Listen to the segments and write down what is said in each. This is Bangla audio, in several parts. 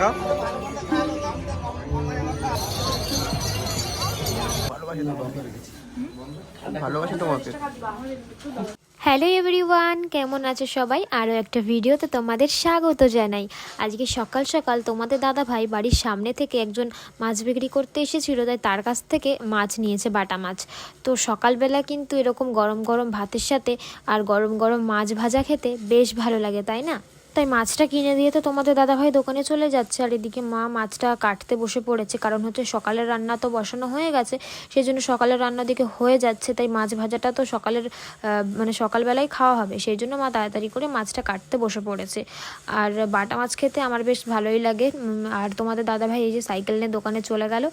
তোমাকে ভালোবাসি তোমাকে। হ্যালো এভরিওয়ান, কেমন আছো সবাই? আরও একটা ভিডিওতে তোমাদের স্বাগত জানাই। আজকে সকাল সকাল তোমাদের দাদা ভাই বাড়ির সামনে থেকে একজন মাছ বিক্রি করতে এসেছিল, তাই তার কাছ থেকে মাছ নিয়েছে বাটা মাছ। তো সকালবেলা কিন্তু এরকম গরম গরম ভাতের সাথে আর গরম গরম মাছ ভাজা খেতে বেশ ভালো লাগে, তাই না? তাই মাছটা কিনে দিয়ে তো তোমাদের দাদাভাই দোকানে চলে যাচ্ছে। আর এদিকে মা মাছটা কাটতে বসে পড়েছে, কারণ হচ্ছে সকালের রান্না তো বসানো হয়ে গেছে সেই জন্য সকালের রান্না দিকে হয়ে যাচ্ছে, তাই মাছ ভাজাটা তো সকালের মানে সকালবেলায় খাওয়া হবে, সেই জন্য মা তাড়াতাড়ি করে মাছটা কাটতে বসে পড়েছে। আর বাটা মাছ খেতে আমার বেশ ভালোই লাগে আর তোমাদের দাদাভাই এই যে সাইকেল নিয়ে দোকানে চলে গেল।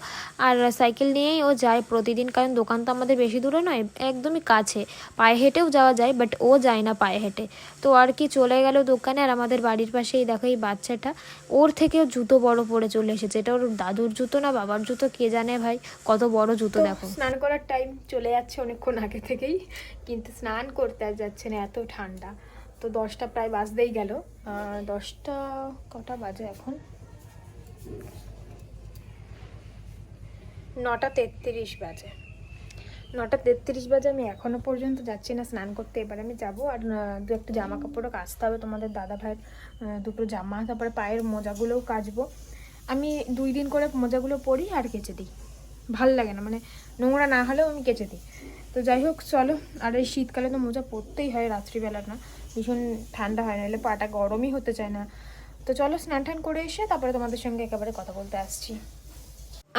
আর সাইকেল নিয়েই ও যায় প্রতিদিন, কারণ দোকান তো আমাদের বেশি দূরে নয়, একদমই কাছে, পায়ে হেঁটেও যাওয়া যায়, বাট ও যায় না পায়ে হেঁটে। তো আর কি চলে গেল দোকানে, আর আমাদের বাড়ির পাশেই দেখো এই বাচ্চাটা। ওর থেকেও জুতো বড় পরে চলে এসেছে। এটা ওর দাদুর জুতো না বাবার জুতো? কে জানে ভাই? কত বড় জুতো দেখো। স্নান করার টাইম চলে যাচ্ছে অনেকক্ষণ আগে থেকেই। কিন্তু স্নান করতে আর যাচ্ছে না এত ঠান্ডা। তো দশটা প্রায় বাজতেই গেল। দশটা কটা বাজে এখন? নটা তেত্রিশ বাজে। নটা তেত্রিশ বাজে, আমি এখনও পর্যন্ত যাচ্ছি না স্নান করতে। এবার আমি যাব আর দু একটা জামা কাপড়ও কাচতে হবে। তোমাদের দাদা ভাইয়ের দুটো জামা, তারপরে পায়ের মোজাগুলোও কাচবো। আমি দুই দিন করে মোজাগুলো পরি আর কেচে দিই। ভালো লাগে না মানে নোংরা না হলেও আমি কেচে দিই। তো যাই হোক, চলো। আর এই শীতকালে তো মোজা পরতেই হয় রাত্রিবেলা না। ভীষণ ঠান্ডা হয়, নাহলে পাটা গরমই হতে চায় না। তো চলো স্নান টান করে এসে তারপরে তোমাদের সঙ্গে একেবারে কথা বলতে আসছি।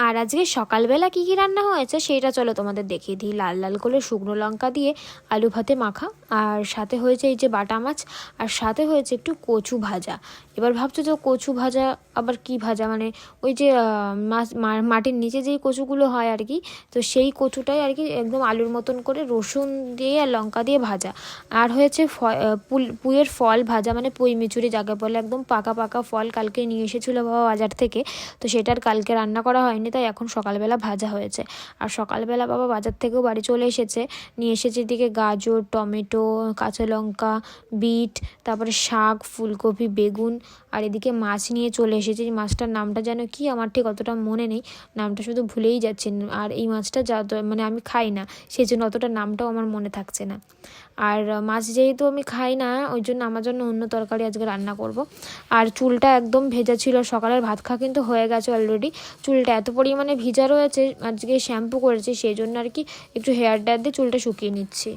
আর আজকে সকালবেলা কী কী রান্না হয়েছে সেইটা চলো তোমাদের দেখিয়ে দিই। লাল লাল করে শুকনো লঙ্কা দিয়ে আলু ভাতে মাখা, আর সাথে হয়েছে এই যে বাটা মাছ, আর সাথে হয়েছে একটু কচু ভাজা। এবার ভাবছ যে কচু ভাজা আবার কি ভাজা? মানে ওই যে মাছ মাটির নিচে যেই কচুগুলো হয় আর কি, তো সেই কচুটাই আর কি একদম আলুর মতন করে রসুন দিয়ে আর লঙ্কা দিয়ে ভাজা। আর হয়েছে পুইয়ের ফল ভাজা মানে পুঁই মিচুরি যাকে বলে, একদম পাকা পাকা ফল কালকে নিয়ে এসেছিল বাবা বাজার থেকে, তো সেটার কালকে রান্না করা হয়নি। তাই এখন সকালবেলা ভাজা হয়েছে। আর সকালবেলা বাবা বাজার থেকেও বাড়ি চলে এসেছে। নিয়ে এসেছে এদিকে গাজর, টমেটো, কাঁচা লঙ্কা, বিট, তারপরে শাক, ফুলকপি, বেগুন আর এদিকে মাছ নিয়ে চলে এসেছে। এই মাছটার নামটা যেন কি আমার ঠিক অতটা মনে নেই। নামটা শুধু ভুলেই যাচ্ছেন। আর এই মাছটা যা মানে আমি খাই না সেই জন্য অতটা নামটাও আমার মনে থাকছে না। আর মাছ যেহেতু আমি খাই না, ওই জন্য আমার জন্য অন্য তরকারি আজকে রান্না করব। আর চুলটা একদম ভেজা ছিল। সকালের ভাত খাওয়া কিন্তু হয়ে গেছে অলরেডি চুলটা এত পরিমাণে ভিজা রয়েছে, আজকে শ্যাম্পু করেছি, সেই জন্য আর কি একটু হেয়ার ড্রায়ার দিয়ে চুলটা শুকিয়ে নিচ্ছি।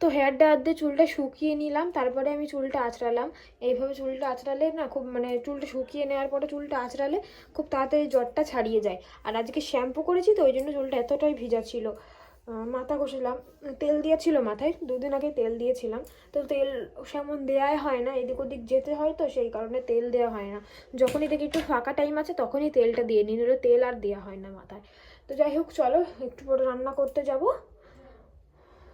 তো হেয়ার ড্রায়ার দিয়ে চুলটা শুকিয়ে নিলাম, তারপরে আমি চুলটা আঁচড়ালাম। এইভাবে চুলটা আঁচড়ালে না খুব মানে চুলটা শুকিয়ে নেওয়ার পরে চুলটা আঁচড়ালে খুব তাড়াতাড়ি জ্বরটা ছাড়িয়ে যায়। আর আজকে শ্যাম্পু করেছি তো, ওই জন্য চুলটা এতটাই ভিজা ছিল। মাথা ঘষলাম, তেল দিয়েছিল মাথায়, দুদিন আগে তেল দিয়েছিলাম। তো তেল সেমন দেওয়াই হয় না, এদিক ওদিক যেতে হয় তো, সেই কারণে তেল দেওয়া হয় না। যখনই দেখি একটু ফাঁকা টাইম আছে, তখনই তেলটা দিয়ে নিই তেল আর দেওয়া হয় না মাথায়। তো যাই হোক, চলো, একটু পরে রান্না করতে যাব।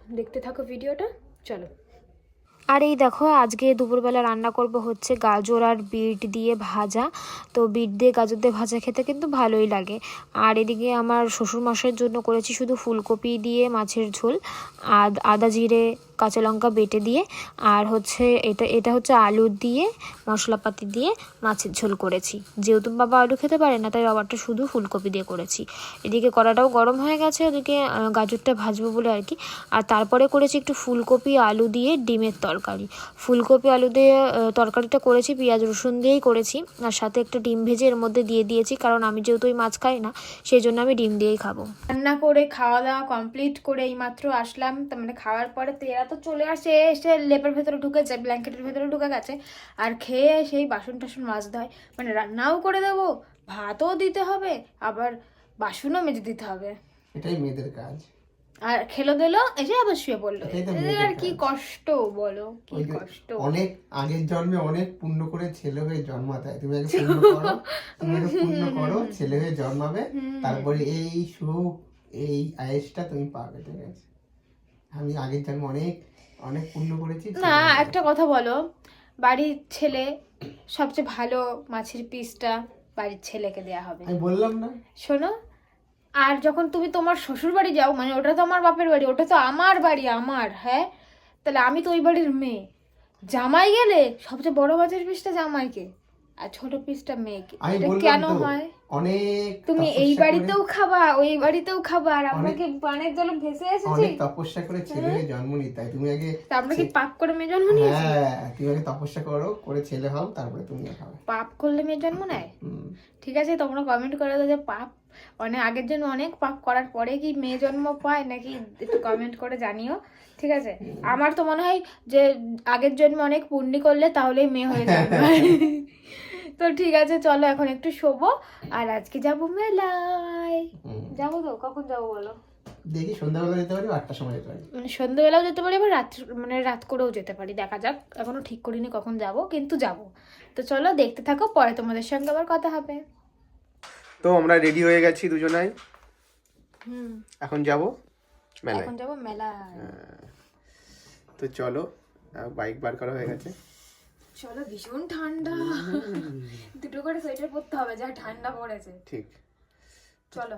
দেখতে থাকো ভিডিওটা, চলো। আর এই দেখো, আজকে দুপুরবেলা রান্না করব হচ্ছে গাজর আর বিট দিয়ে ভাজা। তো বিট দিয়ে গাজর দিয়ে ভাজা খেতে কিন্তু ভালোই লাগে। আর এদিকে আমার শ্বশুর শ্বশুরমশাইয়ের জন্য করেছি শুধু ফুলকপি দিয়ে মাছের ঝোল আদা জিরে কাঁচা লঙ্কা বেটে দিয়ে, আর হচ্ছে এটা এটা হচ্ছে আলু দিয়ে, মশলাপাতি দিয়ে মাছের ঝোল করেছি। যেহেতু বাবা আলু খেতে পারে না, তাই বাবারটা শুধু ফুলকপি দিয়ে করেছি। এদিকে কড়াটাও গরম হয়ে গেছে, ওদিকে গাজরটা ভাজবো বলে আর কি। আর তারপরে করেছি একটু ফুলকপি আলু দিয়ে ডিমের তরকারি। ফুলকপি আলু দিয়ে তরকারিটা করেছি, পেঁয়াজ রসুন দিয়েই করেছি। আর সাথে একটা ডিম ভেজে এর মধ্যে দিয়ে দিয়েছি, কারণ আমি যেহেতু ওই মাছ খাই না সেই জন্য আমি ডিম দিয়েই খাব। রান্না করে খাওয়া দাওয়া কমপ্লিট করে এইমাত্র আসলাম মানে খাওয়ার পরে তো চলে আসে এসে লেপের ভেতরে ঢুকেছে ব্ল্যাঙ্কেটের ভেতরে ঢুকে গেছে। আর খেয়ে সেই বাসন টাসন মাজতে হয়। মানে রান্নাও করে দেবো ভাতও দিতে হবে আবার বাসনও মেজে দিতে হবে। এটাই মেয়েদের কাজ। আর খেলো দিলো এসে আবার শুয়ে পড়ল। তো আর কি কষ্ট বলো কি কষ্ট। অনেক আগের জন্মে অনেক পুণ্য করে ছেলে হয়ে জন্মাতে হয় তুমি আগে পুণ্য করো তুমি আগে পুণ্য করো ছেলে হয়ে জন্মাবে তারপরে এই সুখ এই আয়েসটা তুমি পাবে ঠিক আছে? আমি আগের জন্মে অনেক অনেক পুণ্য করেছি না একটা কথা বলো। বাড়ির ছেলে সবচেয়ে ভালো মাছের পিসটা বাড়ির ছেলেকে দেয়া হবে। আমি বললাম না। শোনো আর যখন তুমি তোমার শ্বশুর বাড়ি যাও মানে ওটা তো আমার বাপের বাড়ি ওটা তো আমার বাড়ি আমার হ্যাঁ? তাহলে আমি তো ওই বাড়ির মেয়ে। জামাই গেলে সবচেয়ে বড় মাছের পিসটা জামাইকে। আর ছোট পিসটা মেয়েকে এটা কেন হয়? অনেক তুমি এই বাড়িতেও খাবা ওই বাড়িতেও খাবা আর আমরা কি পানের জলে ভেসে এসেছি। অনেক তপস্যা করে ছেলে জন্ম নিতে হয় তুমি আগে তা আমরা কি পাপ করে মেয়ে জন্ম নিয়েছি? হ্যাঁ তুমি আগে তপস্যা করো করে ছেলে হও তারপরে তুমি খাবে। পাপ করলে মেয়ে জন্ম নেয়? ঠিক আছে তোমরা কমেন্ট করে দাও যে পাপ অনেক আগের জন্য অনেক পাপ করার পরে কি মেয়ে জন্ম পায় নাকি একটু কমেন্ট করে জানিও ঠিক আছে? আমার তো মনে হয় যে আগের জন্ম অনেক পুণ্যি করলে তাহলেই মেয়ে হয়ে যাবে। তো ঠিক আছে চলো এখন একটু শোবো। আর আজকে যাব মেলায়। যাব তো? কখন যাব বলো? দেখি সন্ধ্যাবেলা যেতে পারি আটটার সময় যেতে পারি। মানে সন্ধ্যেবেলাও যেতে পারি আবার রাত মানে রাত করেও যেতে পারি। দেখা যাক এখনও ঠিক করিনি কখন যাব কিন্তু যাব। তো চলো দেখতে থাকো পরে তোমাদের সঙ্গে আবার কথা হবে। তো আমরা রেডি হয়ে গেছি দুজনাই। হুম। এখন যাব মেলায়। এখন যাব মেলায়। তো চলো বাইক বার করা হয়ে গেছে। চলো ভীষণ ঠান্ডা। দুটো করে সোয়েটার পরতে হবে যা ঠান্ডা পড়েছে। ঠিক। চলো।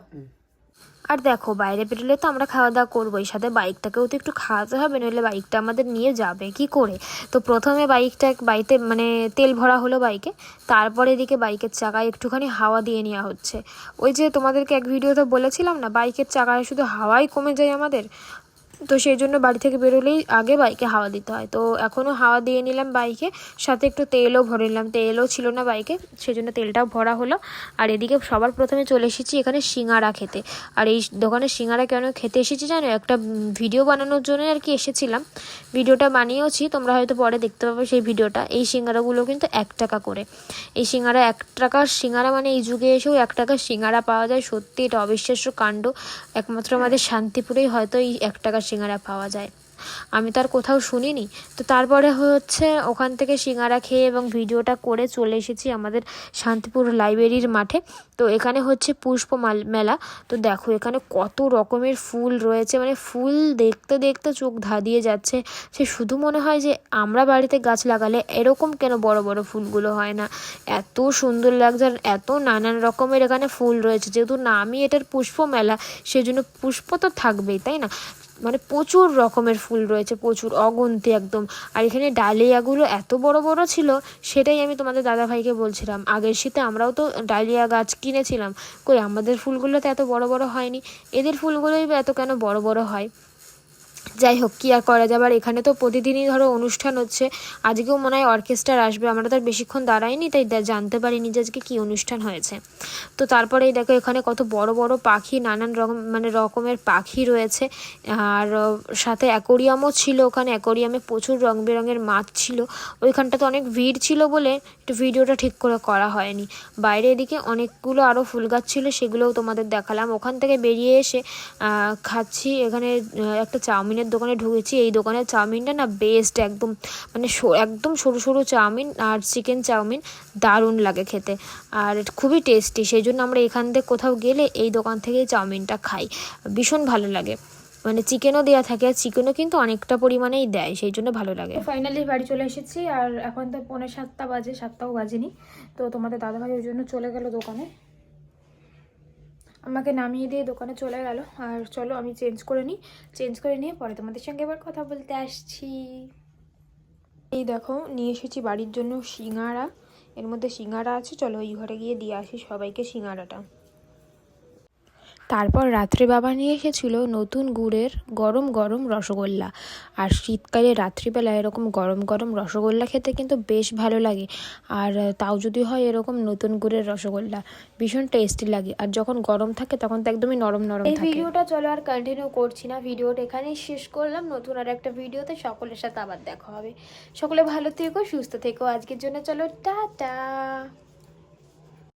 আর দেখো বাইরে বেরোলে তো আমরা খাওয়া দাওয়া করবোই সাথে বাইকটাকেও তো একটু খাওয়াতে হবে নইলে বাইকটা আমাদের নিয়ে যাবে কি করে? তো প্রথমে বাইকটা বাড়িতে মানে তেল ভরা হলো বাইকে তারপরে এদিকে বাইকের চাকায় একটুখানি হাওয়া দিয়ে নেওয়া হচ্ছে। ওই যে তোমাদেরকে এক ভিডিওতে বলেছিলাম না বাইকের চাকায় শুধু হাওয়াই কমে যায় আমাদের? তো সেই জন্য বাড়ি থেকে বেরোলেই আগে বাইকে হাওয়া দিতে হয়। তো এখনও হাওয়া দিয়ে নিলাম বাইকে, সাথে একটু তেলও ভরে নিলাম। তেলও ছিল না বাইকে, সেই জন্য তেলটাও ভরা হলো। আর এদিকে সবার প্রথমে চলে এসেছি এখানে সিঙ্গারা খেতে। আর এই দোকানে সিঙ্গারা কেন খেতে এসেছি জানো? একটা ভিডিও বানানোর জন্য আর কি এসেছিলাম। ভিডিওটা বানিয়েওছি, তোমরা হয়তো পরে দেখতে পাবে সেই ভিডিওটা। এই সিঙ্গারাগুলো কিন্তু এক টাকা করে। এই সিঙ্গারা এক টাকার সিঙ্গারা মানে এই যুগে এসেও এক টাকার সিঙ্গারা পাওয়া যায়। সত্যি এটা অবিশ্বাস্য কাণ্ড। একমাত্র আমাদের শান্তিপুরেই হয়তো এই এক টাকার সিঙ্গারা পাওয়া যায়। আমি তো আর কোথাও শুনিনি। তো তারপরে হচ্ছে ওখান থেকে সিঙ্গারা খেয়ে এবং ভিডিওটা করে চলে এসেছি আমাদের শান্তিপুর লাইব্রেরির মাঠে। তো এখানে হচ্ছে পুষ্প মাল- তো দেখো এখানে কত রকমের ফুল রয়েছে। মানে ফুল দেখতে দেখতে চোখ ধাঁধিয়ে যাচ্ছে। সে শুধু মনে হয় যে আমরা বাড়িতে গাছ লাগালে এরকম কেন বড় বড় ফুলগুলো হয় না? এত সুন্দর লাগছে আর এত নানান রকমের এখানে ফুল রয়েছে। যেহেতু নামই এটার পুষ্প মেলা, সেজন্য পুষ্প তো থাকবেই, তাই না? মানে প্রচুর রকমের ফুল রয়েছে, প্রচুর অগন্তি একদম। আর এখানে ডালিয়াগুলো এত বড় বড় ছিল, সেটাই আমি তোমাদের দাদাভাইকে বলছিলাম। আগের শীতে আমরাও তো ডালিয়া গাছ কিনেছিলাম। কই, আমাদের ফুলগুলো তো এত বড় বড় হয়নি। এদের ফুলগুলোই এত কেন বড় বড় হয়? যাই হোক, কী আর করা যাবে আর এখানে তো প্রতিদিনই ধরো অনুষ্ঠান হচ্ছে। আজকেও মনে হয় অর্কেস্ট্রার আসবে। আমরা তো আর বেশিক্ষণ দাঁড়াইনি, তাই জানতে পারিনি যে আজকে কী অনুষ্ঠান হয়েছে। তো তারপরেই দেখো, এখানে কত বড় বড় পাখি, নানান রকম মানে রকমের পাখি রয়েছে। আর সাথে অ্যাকোরিয়ামও ছিল ওখানে। অ্যাকোরিয়ামে প্রচুর রং বেরঙের মাছ ছিল। ওইখানটাতে অনেক ভিড় ছিল বলে একটু ভিডিওটা ঠিক করে করা হয়নি। বাইরে এদিকে অনেকগুলো আরও ফুল গাছ ছিল, সেগুলোও তোমাদের দেখালাম। ওখান থেকে বেরিয়ে এসে খাচ্ছি। এখানে একটা চাউমিনের দোকানে ঢুকেছি। এই দোকানের চাউমিনটা না বেস্ট একদম। মানে একদম সরু সরু চাউমিন আর চিকেন চাউমিন দারুণ লাগে খেতে। আর খুবই টেস্টি সেই জন্য আমরা এখান থেকে কোথাও গেলে এই দোকান থেকেই চাউমিনটা খাই। ভীষণ ভালো লাগে। মানে চিকেনও দেওয়া থাকে, আর চিকেনও কিন্তু অনেকটা পরিমাণেই দেয়, সেই জন্য ভালো লাগে। ফাইনালি বাড়ি চলে এসেছি, আর এখন তো পৌনে সাতটা বাজে, সাতটাও বাজেনি। তো তোমাদের দাদাভাই ওই জন্য চলে গেল দোকানে। আমাকে নামিয়ে দিয়ে দোকানে চলে গেল। আর চলো আমি চেঞ্জ করে নিই। চেঞ্জ করে নিয়ে পরে তোমাদের সঙ্গে এবার কথা বলতে আসছি। এই দেখো, নিয়ে এসেছি বাড়ির জন্য সিঙ্গারা। এর মধ্যে সিঙ্গারা আছে। চলো ওই ঘরে গিয়ে দিয়ে আসি সবাইকে সিঙ্গারাটা। তারপর রাত্রে বাবা নিয়ে এসেছিল নতুন গুড়ের গরম গরম রসগোল্লা। আর শীতকালে রাত্রিবেলা এরকম গরম গরম রসগোল্লা খেতে কিন্তু বেশ ভালো লাগে। আর তাও যদি হয় এরকম নতুন গুড়ের রসগোল্লা ভীষণ টেস্টি লাগে। আর যখন গরম থাকে তখন তো একদমই নরম নরম এই থাকে। ভিডিওটা চলো আর কন্টিনিউ করছি না। ভিডিওটা এখানেই শেষ করলাম। নতুন আর একটা ভিডিওতে সকলের সাথে আবার দেখা হবে। সকলে ভালো থেকো সুস্থ থেকো। আজকের জন্য চলো টাটা!